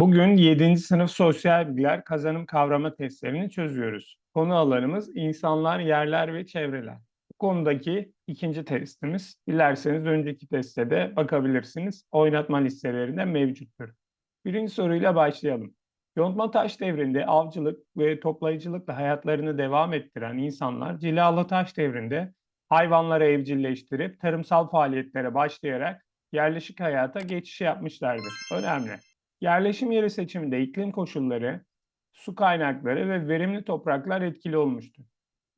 Bugün 7. sınıf sosyal bilgiler kazanım kavrama testlerini çözüyoruz. Konu alanımız insanlar, yerler ve çevreler. Bu konudaki ikinci testimiz. Dilerseniz önceki teste de bakabilirsiniz. Oynatma listelerinde mevcuttur. Birinci soruyla başlayalım. Yontma taş devrinde avcılık ve toplayıcılıkla hayatlarını devam ettiren insanlar cilalı taş devrinde hayvanları evcilleştirip tarımsal faaliyetlere başlayarak yerleşik hayata geçiş yapmışlardır. Önemli. Yerleşim yeri seçiminde iklim koşulları, su kaynakları ve verimli topraklar etkili olmuştur.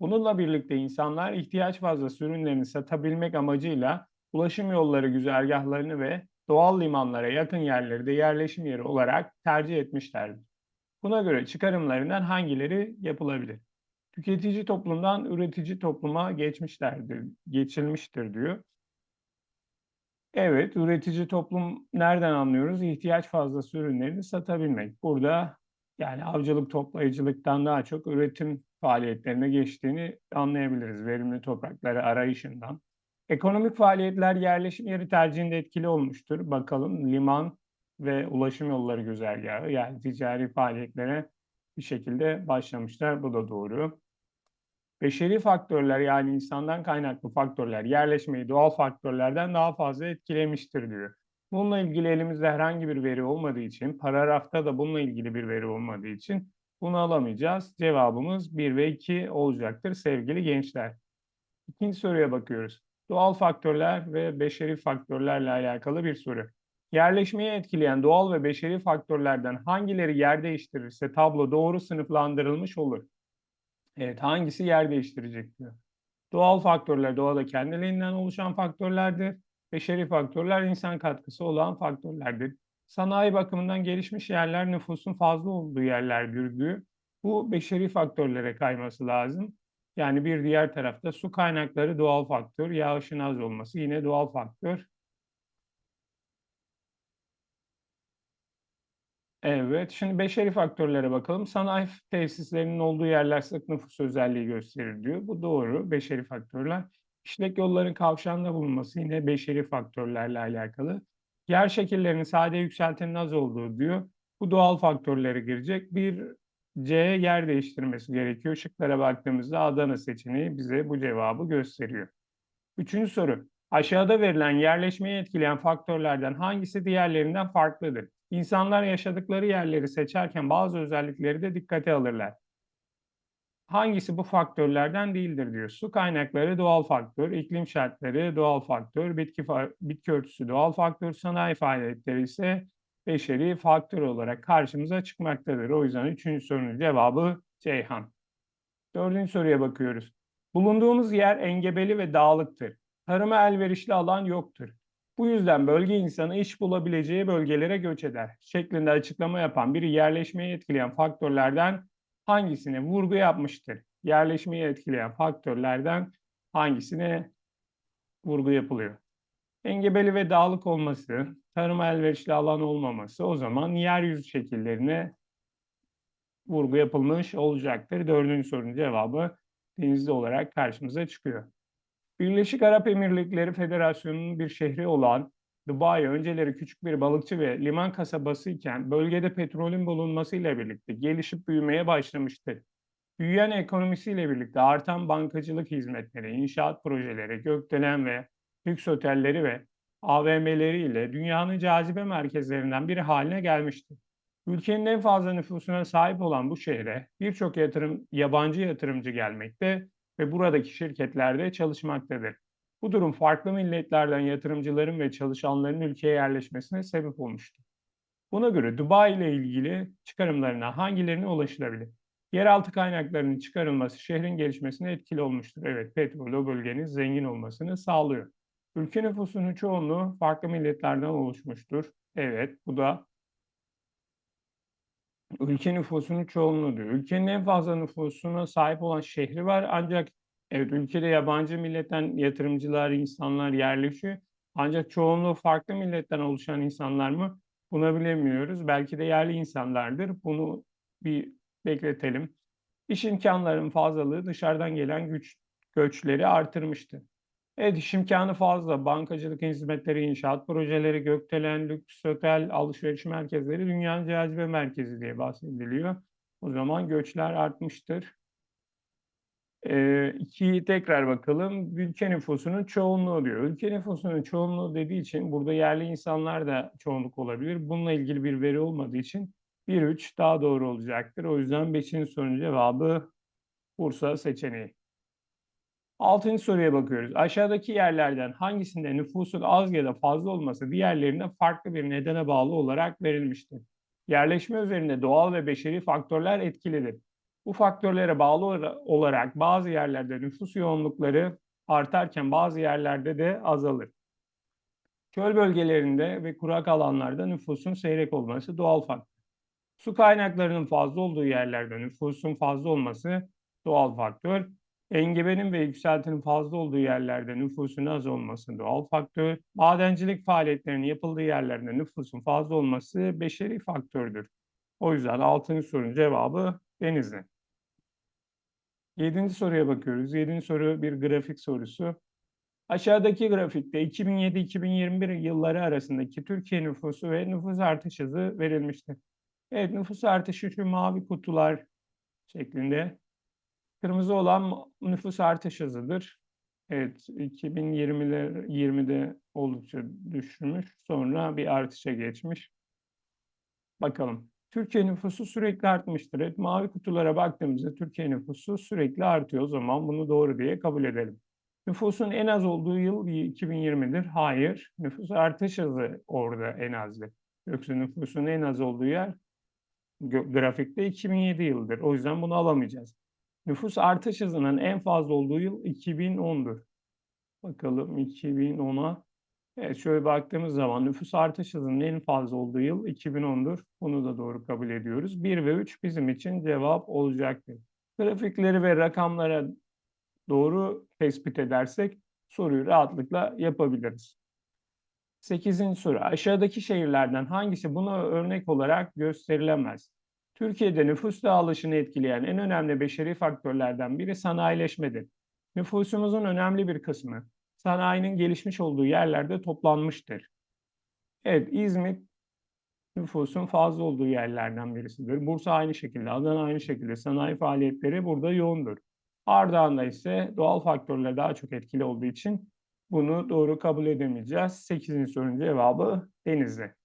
Bununla birlikte insanlar ihtiyaç fazlası ürünlerini satabilmek amacıyla ulaşım yolları güzergahlarını ve doğal limanlara yakın yerleri de yerleşim yeri olarak tercih etmişlerdir. Buna göre çıkarımlarından hangileri yapılabilir? Tüketici toplumdan üretici topluma geçmişlerdir, geçilmiştir diyor. Evet, üretici toplum nereden anlıyoruz? İhtiyaç fazlası ürünlerini satabilmek. Burada yani avcılık toplayıcılıktan daha çok üretim faaliyetlerine geçtiğini anlayabiliriz verimli toprakları arayışından. Ekonomik faaliyetler yerleşim yeri tercihinde etkili olmuştur. Bakalım liman ve ulaşım yolları güzergahı yani ticari faaliyetlere bir şekilde başlamışlar. Bu da doğru. Beşeri faktörler yani insandan kaynaklı faktörler yerleşmeyi doğal faktörlerden daha fazla etkilemiştir diyor. Bununla ilgili elimizde herhangi bir veri olmadığı için, paragrafta da bununla ilgili bir veri olmadığı için bunu alamayacağız. Cevabımız 1 ve 2 olacaktır sevgili gençler. İkinci soruya bakıyoruz. Doğal faktörler ve beşeri faktörlerle alakalı bir soru. Yerleşmeyi etkileyen doğal ve beşeri faktörlerden hangileri yer değiştirirse tablo doğru sınıflandırılmış olur. Evet, hangisi yer değiştirecek diyor. Doğal faktörler doğada kendiliğinden oluşan faktörlerdir. Beşeri faktörler insan katkısı olan faktörlerdir. Sanayi bakımından gelişmiş yerler nüfusun fazla olduğu yerlerdir diyor. Bu beşeri faktörlere kayması lazım. Yani bir diğer tarafta su kaynakları doğal faktör, yağışın az olması yine doğal faktör. Evet, şimdi beşeri faktörlere bakalım. Sanayi tesislerinin olduğu yerler sık nüfus özelliği gösterir diyor. Bu doğru, beşeri faktörler. İşlek yolların kavşağında bulunması yine beşeri faktörlerle alakalı. Yer şekillerinin sade yükseltinin az olduğu diyor. Bu doğal faktörlere girecek. Bir C yer değiştirmesi gerekiyor. Şıklara baktığımızda Adana seçeneği bize bu cevabı gösteriyor. Üçüncü soru. Aşağıda verilen yerleşmeyi etkileyen faktörlerden hangisi diğerlerinden farklıdır? İnsanlar yaşadıkları yerleri seçerken bazı özellikleri de dikkate alırlar. Hangisi bu faktörlerden değildir diyor. Su kaynakları doğal faktör, iklim şartları doğal faktör, bitki, bitki örtüsü doğal faktör, sanayi faaliyetleri ise beşeri faktör olarak karşımıza çıkmaktadır. O yüzden üçüncü sorunun cevabı Ceyhan. Dördüncü soruya bakıyoruz. Bulunduğumuz yer engebeli ve dağlıktır. Tarıma elverişli alan yoktur. Bu yüzden bölge insanı iş bulabileceği bölgelere göç eder şeklinde açıklama yapan biri yerleşmeyi etkileyen faktörlerden hangisine vurgu yapmıştır? Yerleşmeyi etkileyen faktörlerden hangisine vurgu yapılıyor? Engebeli ve dağlık olması, tarıma elverişli alan olmaması o zaman yeryüzü şekillerine vurgu yapılmış olacaktır. Dördüncü sorunun cevabı denizli olarak karşımıza çıkıyor. Birleşik Arap Emirlikleri Federasyonu'nun bir şehri olan Dubai önceleri küçük bir balıkçı ve liman kasabası iken bölgede petrolün bulunmasıyla birlikte gelişip büyümeye başlamıştı. Büyüyen ekonomisiyle birlikte artan bankacılık hizmetleri, inşaat projeleri, gökdelen ve lüks otelleri ve AVM'leriyle dünyanın cazibe merkezlerinden biri haline gelmişti. Ülkenin en fazla nüfusuna sahip olan bu şehre birçok yatırım, yabancı yatırımcı gelmekte ve buradaki şirketlerde çalışmaktadır. Bu durum farklı milletlerden yatırımcıların ve çalışanların ülkeye yerleşmesine sebep olmuştur. Buna göre Dubai ile ilgili çıkarımlarına hangilerine ulaşılabilir? Yeraltı kaynaklarının çıkarılması şehrin gelişmesine etkili olmuştur. Evet, petrol o bölgenin zengin olmasını sağlıyor. Ülke nüfusunun çoğunluğu farklı milletlerden oluşmuştur. Evet, bu da ülke nüfusunun çoğunluğu diyor. Ülkenin en fazla nüfusuna sahip olan şehri var ancak evet ülkede yabancı milletten yatırımcılar, insanlar yerleşiyor. Ancak çoğunluğu farklı milletten oluşan insanlar mı? Buna bilemiyoruz. Belki de yerli insanlardır. Bunu bir bekletelim. İş imkanlarının fazlalığı dışarıdan gelen güç göçleri artırmıştı. Evet, iş imkânı fazla. Bankacılık hizmetleri, inşaat projeleri, gökdelen, lüks otel, alışveriş merkezleri dünyanın cazibe merkezi diye bahsediliyor. O zaman göçler artmıştır. Eee, 2'yi tekrar bakalım. Ülke nüfusunun çoğunluğu diyor. Ülke nüfusunun çoğunluğu dediği için burada yerli insanlar da çoğunluk olabilir. Bununla ilgili bir veri olmadığı için 1-3 daha doğru olacaktır. O yüzden 5'in sorunun cevabı Bursa seçeneği. 6. soruya bakıyoruz. Aşağıdaki yerlerden hangisinde nüfusun az ya da fazla olması diğerlerine farklı bir nedene bağlı olarak verilmiştir? Yerleşme üzerinde doğal ve beşeri faktörler etkilidir. Bu faktörlere bağlı olarak bazı yerlerde nüfus yoğunlukları artarken bazı yerlerde de azalır. Çöl bölgelerinde ve kurak alanlarda nüfusun seyrek olması doğal faktör. Su kaynaklarının fazla olduğu yerlerde nüfusun fazla olması doğal faktör. Engebenin ve yükseltinin fazla olduğu yerlerde nüfusun az olması doğal faktör. Madencilik faaliyetlerinin yapıldığı yerlerde nüfusun fazla olması beşeri faktördür. O yüzden 6. sorunun cevabı Denizli. 7. soruya bakıyoruz. 7. soru bir grafik sorusu. Aşağıdaki grafikte 2007-2021 yılları arasındaki Türkiye nüfusu ve nüfus artış hızı verilmiştir. Evet, nüfus artışı şu mavi kutular şeklinde. Kırmızı olan nüfus artış hızıdır. Evet, 2020'de 20'de oldukça düşmüş. Sonra bir artışa geçmiş. Bakalım. Türkiye nüfusu sürekli artmıştır. Evet, mavi kutulara baktığımızda Türkiye nüfusu sürekli artıyor. O zaman bunu doğru diye kabul edelim. Nüfusun en az olduğu yıl 2020'dir. Hayır. Nüfus artış hızı orada en azdır. Yoksa nüfusun en az olduğu yer grafikte 2007 yıldır. O yüzden bunu alamayacağız. Nüfus artış hızının en fazla olduğu yıl 2010'dur. Bakalım 2010'a. Evet şöyle baktığımız zaman nüfus artış hızının en fazla olduğu yıl 2010'dur. Bunu da doğru kabul ediyoruz. 1 ve 3 bizim için cevap olacaktır. Grafikleri ve rakamlara doğru tespit edersek soruyu rahatlıkla yapabiliriz. 8. soru. Aşağıdaki şehirlerden hangisi buna örnek olarak gösterilemez? Türkiye'de nüfus dağılışını etkileyen en önemli beşeri faktörlerden biri sanayileşmedir. Nüfusumuzun önemli bir kısmı sanayinin gelişmiş olduğu yerlerde toplanmıştır. Evet, İzmit nüfusun fazla olduğu yerlerden birisidir. Bursa aynı şekilde, Adana aynı şekilde sanayi faaliyetleri burada yoğundur. Ardahan'da ise doğal faktörler daha çok etkili olduğu için bunu doğru kabul edemeyeceğiz. 8. sorunun cevabı Denizli.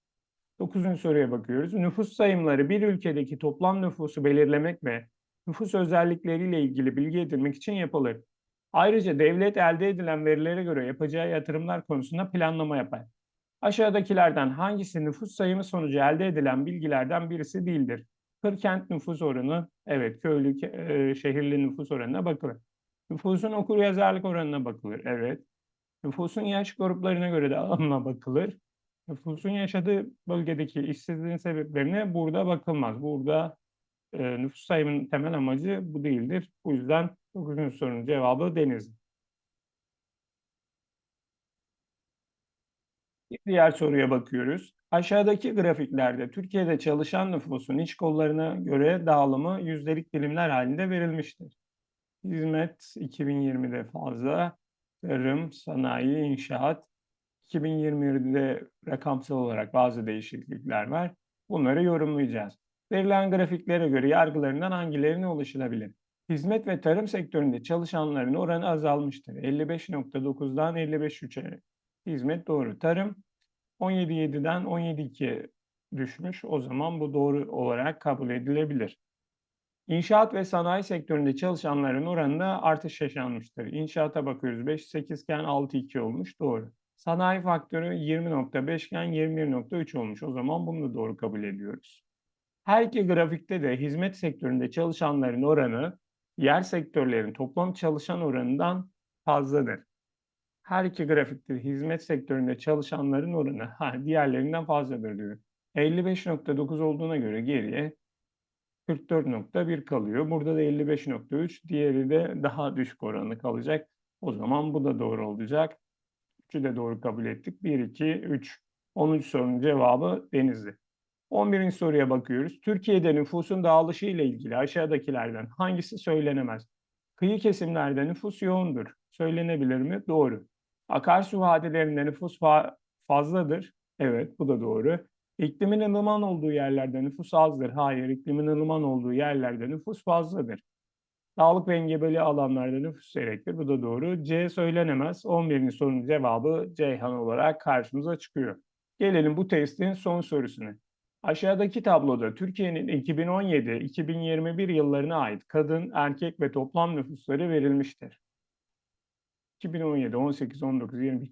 9. soruya bakıyoruz. Nüfus sayımları bir ülkedeki toplam nüfusu belirlemek ve nüfus özellikleriyle ilgili bilgi edinmek için yapılır. Ayrıca devlet elde edilen verilere göre yapacağı yatırımlar konusunda planlama yapar. Aşağıdakilerden hangisi nüfus sayımı sonucu elde edilen bilgilerden birisi değildir? Kırkent nüfus oranı, evet köylü e, şehirli nüfus oranına bakılır. Nüfusun okur yazarlık oranına bakılır, evet. Nüfusun yaş gruplarına göre de alımına bakılır. Nüfusun yaşadığı bölgedeki işsizliğin sebeplerine burada bakılmaz. Burada e, nüfus sayımının temel amacı bu değildir. Bu yüzden 9. sorunun cevabı Denizli. Bir diğer soruya bakıyoruz. Aşağıdaki grafiklerde Türkiye'de çalışan nüfusun iş kollarına göre dağılımı yüzdelik dilimler halinde verilmiştir. Hizmet 2020'de fazla, tarım, sanayi, inşaat. 2020'de rakamsal olarak bazı değişiklikler var. Bunları yorumlayacağız. Verilen grafiklere göre yargılarından hangilerine ulaşılabilir? Hizmet ve tarım sektöründe çalışanların oranı azalmıştır. 55.9'dan 55.3'e hizmet doğru. Tarım 17.7'den 17.2'ye düşmüş. O zaman bu doğru olarak kabul edilebilir. İnşaat ve sanayi sektöründe çalışanların oranında artış yaşanmıştır. İnşaata bakıyoruz 5.8 iken 6.2 olmuş. Doğru. Sanayi faktörü 20.5 iken 21.3 olmuş. O zaman bunu da doğru kabul ediyoruz. Her iki grafikte de hizmet sektöründe çalışanların oranı yer sektörlerin toplam çalışan oranından fazladır. Her iki grafikte hizmet sektöründe çalışanların oranı ha, diğerlerinden fazladır diyor. 55.9 olduğuna göre geriye 44.1 kalıyor. Burada da 55.3, diğeri de daha düşük oranı kalacak. O zaman bu da doğru olacak. 3'ü de doğru kabul ettik. 1, 2, 3. 10. sorunun cevabı Denizli. 11. soruya bakıyoruz. Türkiye'de nüfusun dağılışı ile ilgili aşağıdakilerden hangisi söylenemez? Kıyı kesimlerde nüfus yoğundur. Söylenebilir mi? Doğru. Akarsu vadilerinde nüfus fa fazladır. Evet, bu da doğru. İklimin ılıman olduğu yerlerde nüfus azdır. Hayır, iklimin ılıman olduğu yerlerde nüfus fazladır. Dağlık ve engebeli alanlarda nüfus seyrektir. Bu da doğru. C söylenemez. 11. sorunun cevabı Ceyhan olarak karşımıza çıkıyor. Gelelim bu testin son sorusuna. Aşağıdaki tabloda Türkiye'nin 2017-2021 yıllarına ait kadın, erkek ve toplam nüfusları verilmiştir. 2017, 18, 19, 20,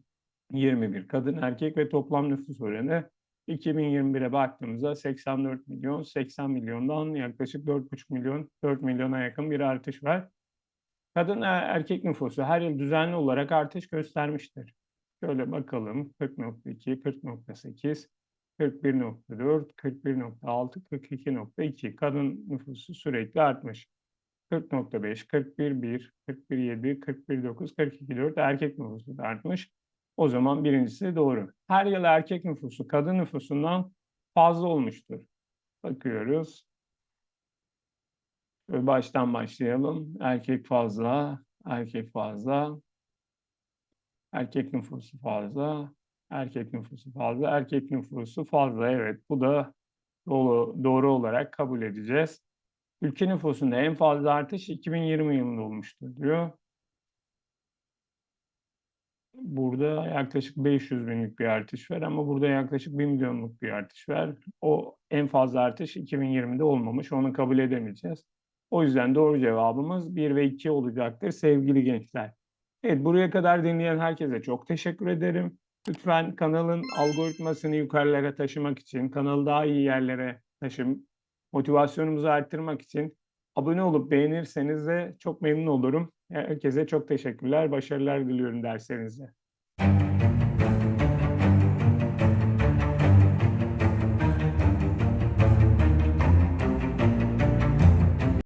21 kadın, erkek ve toplam nüfus oranı 2021'e baktığımızda 84 milyon, 80 milyondan yaklaşık 4,5 milyon, 4 milyona yakın bir artış var. Kadın e, erkek nüfusu her yıl düzenli olarak artış göstermiştir. Şöyle bakalım 40.2, 40.8, 41.4, 41.6, 42.2 kadın nüfusu sürekli artmış. 40.5, 41.1, 41.7, 41.9, 42.4 erkek nüfusu da artmış. O zaman birincisi doğru. Her yıl erkek nüfusu kadın nüfusundan fazla olmuştur. Bakıyoruz. Şöyle baştan başlayalım. Erkek fazla, erkek fazla, erkek nüfusu fazla, erkek nüfusu fazla, erkek nüfusu fazla. Evet, bu da doğru, doğru olarak kabul edeceğiz. Ülke nüfusunda en fazla artış 2020 yılında olmuştur diyor. Burada yaklaşık 500 binlik bir artış var ama burada yaklaşık 1 milyonluk bir artış var. O en fazla artış 2020'de olmamış. Onu kabul edemeyeceğiz. O yüzden doğru cevabımız 1 ve 2 olacaktır sevgili gençler. Evet buraya kadar dinleyen herkese çok teşekkür ederim. Lütfen kanalın algoritmasını yukarılara taşımak için, kanalı daha iyi yerlere taşım, motivasyonumuzu arttırmak için abone olup beğenirseniz de çok memnun olurum. Herkese çok teşekkürler, başarılar diliyorum derslerinizde.